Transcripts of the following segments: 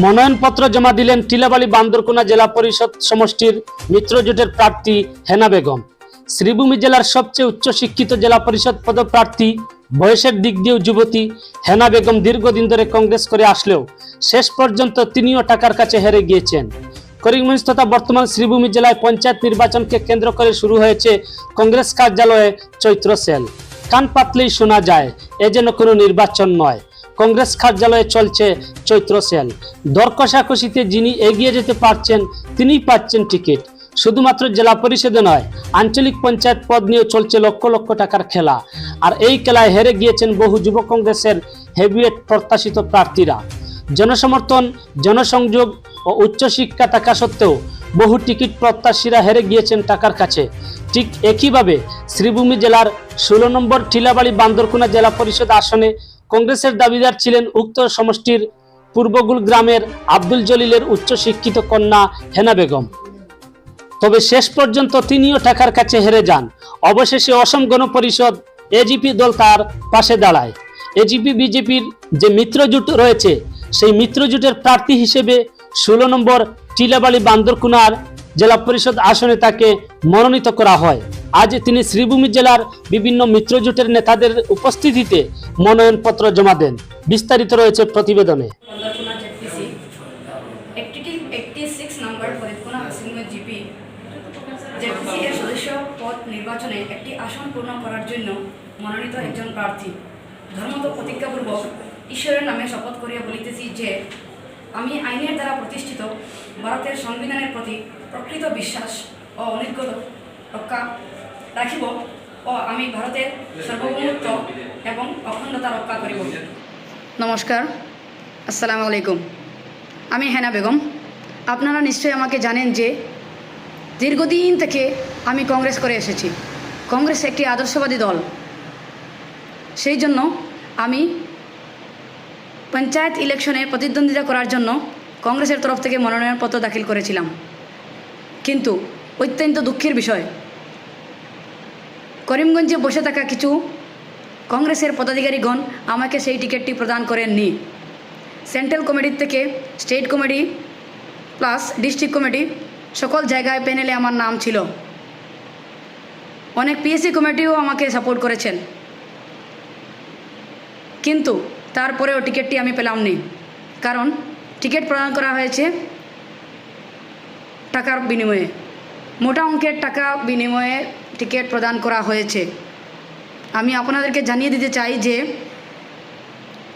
মনোনয়নপত্র জমা দিলেন টিলাবাড়ি বান্দরকোনা জেলা পরিষদ সমষ্টির মিত্রজোটের প্রার্থী হেনা বেগম। শ্রীভূমি জেলার সবচেয়ে উচ্চশিক্ষিত জেলা পরিষদ পদপ্রার্থী বয়সের দিক দিয়েও যুবতী হেনা বেগম দীর্ঘদিন ধরে কংগ্রেস করে আসলেও শেষ পর্যন্ত তিনিও টাকার কাছে হেরে গিয়েছেন। করিমগঞ্জ তথা বর্তমান শ্রীভূমি জেলায় পঞ্চায়েত নির্বাচনকে কেন্দ্র করে শুরু হয়েছে কংগ্রেস কার্যালয়ে চৈত্র সেল। কান পাতলেই শোনা যায়, এ যেন কোনো নির্বাচন নয়। কংগ্রেস কার্যালয়ে চলছে চৈত্র সেল। দর কষাকষিতে যিনি এগিয়ে যেতে পারছেন, তিনিই পাচ্ছেন টিকিট। শুধুমাত্র জেলা পরিষদে নয়, আঞ্চলিক পঞ্চায়েত পদ নিয়েও চলছে লক্ষ লক্ষ টাকার খেলা। আর এই খেলায় হেরে গিয়েছেন বহু যুব কংগ্রেসের হেভিয়েট প্রত্যাশিত প্রার্থীরা। জনসমর্থন, জনসংযোগ ও উচ্চশিক্ষা থাকা সত্ত্বেও বহু টিকিট প্রত্যাশীরা হেরে গিয়েছেন টাকার কাছে। ঠিক একইভাবে শ্রীভূমি জেলার ষোলো নম্বর ঠিলাবাড়ি বান্দরকুনা জেলা পরিষদ আসনে কংগ্রেসের দাবিদার ছিলেন উক্ত সমষ্টির পূর্বগুল গ্রামের আব্দুল জলিলের উচ্চশিক্ষিত কন্যা হেনা বেগম। তবে শেষ পর্যন্ত তিনিও টাকার কাছে হেরে যান। অবশেষে অসম গণপরিষদ এজিপি দল তার পাশে দাঁড়ায়। এজিপি বিজেপির যে মিত্রজোট রয়েছে, সেই মিত্রজোটের প্রার্থী হিসেবে ষোলো নম্বর টিলাবাড়ি বান্দরকুনার জেলা পরিষদ আসনে তাকে মনোনীত করা হয়। আজ তিনি শ্রীভূমি জেলার বিভিন্ন মিত্রজোটের নেতাদের উপস্থিতিতে মনোনয়নপত্র জমা দেন। বিস্তারিত রয়েছে প্রতিবেদনে। নির্বাচনে একটি আসন পূর্ণ করার জন্য মনোনীত একজন প্রার্থী। ধর্মত ঈশ্বরের নামে শপথ করিয়া বলিতেছি যে, আমি আইনের দ্বারা প্রতিষ্ঠিত, ভারতের সংবিধানের প্রতি প্রকৃত বিশ্বাস ও অনির্গত রক্ষা রাখিব ও আমি ভারতের সার্বভৌমত্ব এবং অখণ্ডতা রক্ষা করিব। নমস্কার, আসসালামু আলাইকুম। আমি হেনা বেগম। আপনারা নিশ্চয়ই আমাকে জানেন যে দীর্ঘদিন থেকে আমি কংগ্রেস করে এসেছি। কংগ্রেস একটি আদর্শবাদী দল। সেই জন্য আমি পঞ্চায়েত ইলেকশনে প্রতিদ্বন্দ্বিতা করার জন্য কংগ্রেসের তরফ থেকে মনোনয়নপত্র দাখিল করেছিলাম। কিন্তু অত্যন্ত দুঃখের বিষয় করিমগঞ্জে বসে থাকা কিছু কংগ্রেসের পদাধিকারীগণ আমাকে সেই টিকিটটি প্রদান করেননি। সেন্ট্রাল কমিটির থেকে state committee plus district committee সকল জায়গায় প্যানেলে আমার নাম ছিল। অনেক পিএসসি কমিটিও আমাকে সাপোর্ট করেছেন। কিন্তু তারপরেও টিকিটটি আমি পেলাম নি কারণ টিকিট প্রদান করা হয়েছে টাকার বিনিময়ে। মোটা অঙ্কের টাকা বিনিময়ে টিকিট প্রদান করা হয়েছে। আমি আপনাদেরকে জানিয়ে দিতে চাই যে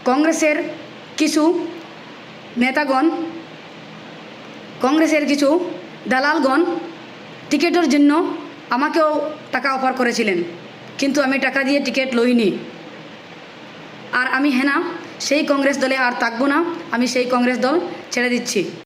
কংগ্রেসের কিছু নেতাগণ, কংগ্রেসের কিছু দালালগণ টিকিটের জন্য আমাকেও টাকা অফার করেছিলেন। কিন্তু আমি টাকা দিয়ে টিকিট লইনি। আর আমি হেনা, সেই কংগ্রেস দলে আর থাকব না, আমি সেই কংগ্রেস দল ছেড়ে দিচ্ছি।